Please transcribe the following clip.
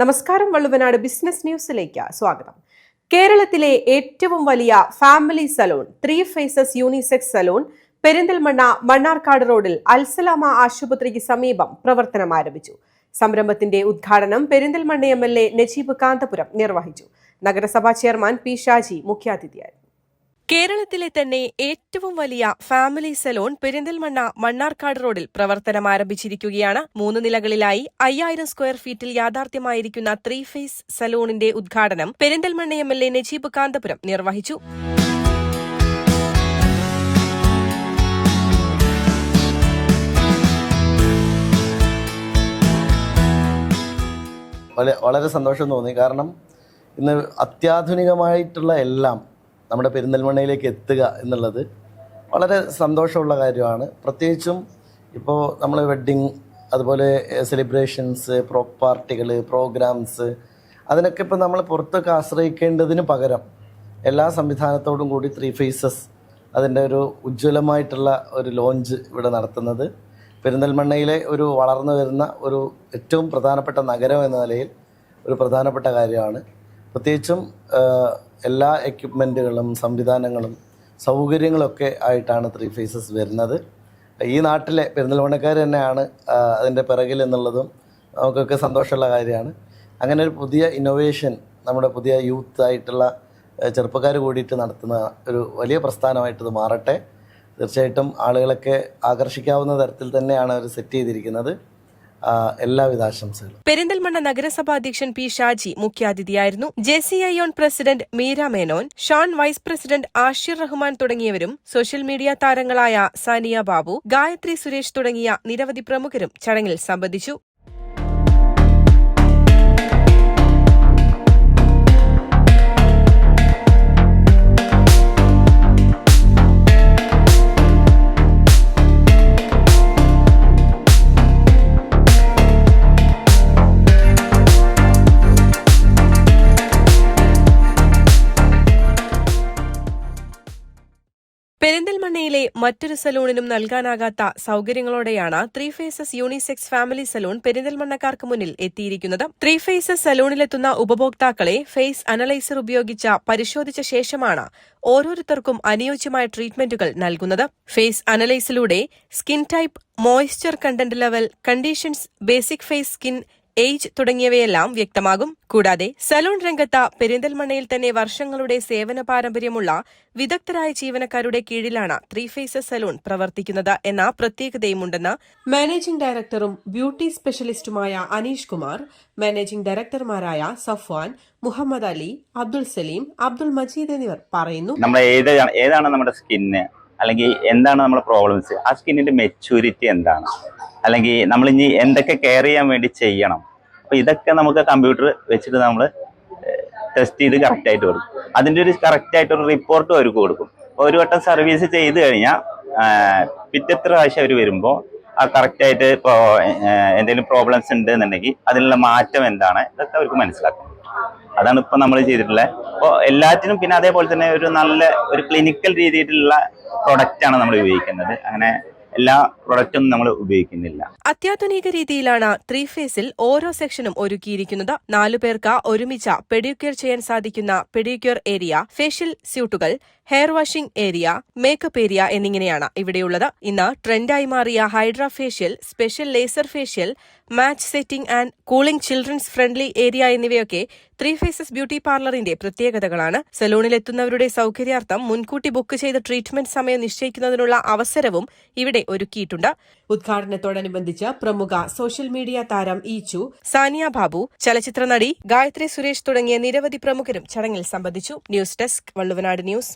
നമസ്കാരം വള്ളുവനാട് ബിസിനസ് ന്യൂസിലേക്ക് സ്വാഗതം. കേരളത്തിലെ ഏറ്റവും വലിയ family salon three faces unisex salon Perinthalmanna Mannarkkad റോഡിൽ അൽസലാമ ആശുപത്രിക്ക് സമീപം പ്രവർത്തനം ആരംഭിച്ചു. സംരംഭത്തിന്റെ ഉദ്ഘാടനം Perinthalmanna M L A Najeeb Kanthapuram നിർവഹിച്ചു. നഗരസഭാ ചെയർമാൻ പി ഷാജി മുഖ്യാതിഥിയായിരുന്നു. കേരളത്തിലെ തന്നെ ഏറ്റവും വലിയ ഫാമിലി സലൂൺ പെരിന്തൽമണ്ണ മണ്ണാർക്കാട് റോഡിൽ പ്രവർത്തനം ആരംഭിച്ചിരിക്കുകയാണ്. മൂന്ന് നിലകളിലായി അയ്യായിരം സ്ക്വയർ ഫീറ്റിൽ യാഥാർത്ഥ്യമായിരിക്കുന്ന ത്രീ ഫേസ് സലൂണിന്റെ ഉദ്ഘാടനം Perinthalmanna M L A Najeeb Kanthapuram നിർവഹിച്ചു. വളരെ സന്തോഷം തോന്നി. കാരണം ഇന്ന് അത്യാധുനികമായിട്ടുള്ള എല്ലാം നമ്മുടെ പെരിന്തൽമണ്ണയിലേക്ക് എത്തുക എന്നുള്ളത് വളരെ സന്തോഷമുള്ള കാര്യമാണ്. പ്രത്യേകിച്ചും ഇപ്പോൾ നമ്മൾ വെഡ്ഡിങ് അതുപോലെ സെലിബ്രേഷൻസ് പ്രോ പാർട്ടികൾ പ്രോഗ്രാംസ് അതിനൊക്കെ ഇപ്പോൾ നമ്മൾ പുറത്തൊക്കെ ആശ്രയിക്കേണ്ടതിന് പകരം എല്ലാ സംവിധാനത്തോടും കൂടി ത്രീ ഫേസസ് അതിന്റെ ഒരു ഉജ്ജ്വലമായിട്ടുള്ള ഒരു ലോഞ്ച് ഇവിടെ നടത്തുന്നത്. പെരിന്തൽമണ്ണയിലെ ഒരു വളർന്നു വരുന്ന ഒരു ഏറ്റവും പ്രധാനപ്പെട്ട നഗരം എന്ന നിലയിൽ ഒരു പ്രധാനപ്പെട്ട കാര്യമാണ്. പ്രത്യേകിച്ചും എല്ലാ എക്യുപ്മെന്റുകളും സംവിധാനങ്ങളും സൗകര്യങ്ങളൊക്കെ ആയിട്ടാണ് ത്രീ ഫേസസ് വരുന്നത്. ഈ നാട്ടിലെ പെരുന്നലോണക്കാർ തന്നെയാണ് അതിന്റെ പിറകിൽ എന്നുള്ളതും നമുക്കൊക്കെ സന്തോഷമുള്ള കാര്യമാണ്. അങ്ങനെ ഒരു പുതിയ ഇന്നോവേഷൻ നമ്മുടെ പുതിയ യൂത്ത് ആയിട്ടുള്ള ചെറുപ്പക്കാർ കൂടിയിട്ട് നടത്തുന്ന ഒരു വലിയ പ്രസ്ഥാനമായിട്ട് മാറട്ടെ. തീർച്ചയായിട്ടും ആളുകളൊക്കെ ആകർഷിക്കാവുന്ന തരത്തിൽ തന്നെയാണ് അവർ സെറ്റ് ചെയ്തിരിക്കുന്നത്. എല്ലാവിധ ആശംസകളും. പെരിന്തൽമണ്ണ നഗരസഭാ അധ്യക്ഷൻ P Shaji മുഖ്യാതിഥിയായിരുന്നു. J C I on president Meera Menon Shan vice president Ashir Rahman തുടങ്ങിയവരും സോഷ്യൽ മീഡിയ താരങ്ങളായ സാനിയ ബാബു ഗായത്രി സുരേഷ് തുടങ്ങിയ നിരവധി പ്രമുഖരും ചടങ്ങിൽ സംബന്ധിച്ചു. പെരിന്തൽമണ്ണയിലെ മറ്റൊരു സലൂണിനും നൽകാനാകാത്ത സൗകര്യങ്ങളോടെയാണ് three faces unisex family salon പെരിന്തൽമണ്ണക്കാർക്ക് മുന്നിൽ എത്തിയിരിക്കുന്നത്. ത്രീ ഫേസസ് സലൂണിലെത്തുന്ന ഉപഭോക്താക്കളെ ഫേസ് അനലൈസർ ഉപയോഗിച്ച പരിശോധിച്ച ശേഷമാണ് ഓരോരുത്തർക്കും അനുയോജ്യമായ ട്രീറ്റ്മെന്റുകൾ നൽകുന്നത്. Face അനലൈസിലൂടെ skin type moisture content level conditions basic face skin age തുടങ്ങിയവയെല്ലാം വ്യക്തമാകും. കൂടാതെ സലൂൺ രംഗത്ത പെരിന്തൽമണ്ണയിൽ തന്നെ വർഷങ്ങളുടെ സേവന പാരമ്പര്യമുള്ള വിദഗ്ധരായ ജീവനക്കാരുടെ കീഴിലാണ് ത്രീ ഫേസസ് സലൂൺ പ്രവർത്തിക്കുന്നത് എന്ന പ്രത്യേകതയുമുണ്ടെന്ന് മാനേജിംഗ് ഡയറക്ടറും ബ്യൂട്ടി സ്പെഷ്യലിസ്റ്റുമായ അനീഷ് കുമാർ മാനേജിംഗ് ഡയറക്ടർമാരായ സഫ്വാൻ മുഹമ്മദ് അലി അബ്ദുൾ സലീം അബ്ദുൾ മജീദ് എന്നിവർ പറയുന്നു. നമ്മുടെ ഏതാണ് നമ്മുടെ സ്കിന്ന്? അല്ലെങ്കിൽ എന്താണ് നമ്മുടെ പ്രോബ്ലംസ് ആ സ്കിന്നിന്റെ മെച്യൂരിറ്റി എന്താണ്? അല്ലെങ്കിൽ നമ്മൾ ഇനി എന്തൊക്കെ കെയർ ചെയ്യാൻ വേണ്ടി ചെയ്യണം? അപ്പോൾ ഇതൊക്കെ നമുക്ക് കമ്പ്യൂട്ടർ വെച്ചിട്ട് നമ്മൾ ടെസ്റ്റ് ചെയ്ത് കറക്റ്റായിട്ട് കൊടുക്കും. അതിന്റെ ഒരു കറക്റ്റായിട്ടൊരു ഒരു റിപ്പോർട്ട് അവർക്ക് കൊടുക്കും. അപ്പോൾ ഒരു വട്ടം സർവീസ് ചെയ്ത് കഴിഞ്ഞാൽ പിറ്റത്തെ പ്രാവശ്യം അവർ വരുമ്പോൾ ആ കറക്റ്റായിട്ട് ഇപ്പോൾ എന്തെങ്കിലും പ്രോബ്ലംസ് ഉണ്ട് എന്നുണ്ടെങ്കിൽ അതിനുള്ള മാറ്റം എന്താണ്? ഇതൊക്കെ അവർക്ക് മനസ്സിലാക്കും. അതാണ് ഇപ്പം നമ്മൾ ചെയ്തിട്ടുള്ളത് അപ്പോൾ എല്ലാറ്റിനും പിന്നെ അതേപോലെ തന്നെ ഒരു നല്ല ഒരു ക്ലിനിക്കൽ രീതിയിലുള്ള പ്രൊഡക്റ്റ് ആണ് നമ്മൾ ഉപയോഗിക്കുന്നത്. അങ്ങനെ എല്ലാ പ്രൊഡക്റ്റും നമ്മൾ ഉപയോഗിക്കുന്നില്ല. അത്യാധുനിക രീതിയിലാണ് ത്രീ ഫേസിൽ ഓരോ സെക്ഷനും ഒരുക്കിയിരിക്കുന്നത്. നാലു പേർക്ക് ഒരുമിച്ച് പെഡിക്യൂർ ചെയ്യാൻ സാധിക്കുന്ന pedicure area facial സ്യൂട്ടുകൾ hair washing area makeup area എന്നിങ്ങനെയാണ് ഇവിടെയുള്ളത്. ഇന്ന് ട്രെൻഡായി മാറിയ hydra facial special laser facial match setting and cooling children's friendly area എന്നിവയൊക്കെ ത്രീ ഫേസസ് ബ്യൂട്ടി പാർലറിന്റെ പ്രത്യേകതകളാണ്. സലൂണിലെത്തുന്നവരുടെ സൗകര്യാർത്ഥം മുൻകൂട്ടി ബുക്ക് ചെയ്ത ട്രീറ്റ്മെന്റ് സമയം നിശ്ചയിക്കുന്നതിനുള്ള അവസരവും ഇവിടെ ഒരുക്കിയിട്ടുണ്ട്. ഉദ്ഘാടനത്തോടനുബന്ധിച്ച് പ്രമുഖ സോഷ്യൽ മീഡിയ താരം ഈച്ചു സാനിയ ബാബു ചലച്ചിത്ര നടി ഗായത്രി സുരേഷ് തുടങ്ങിയ നിരവധി പ്രമുഖരും ചടങ്ങിൽ സംബന്ധിച്ചു. News desk Valluvanad news.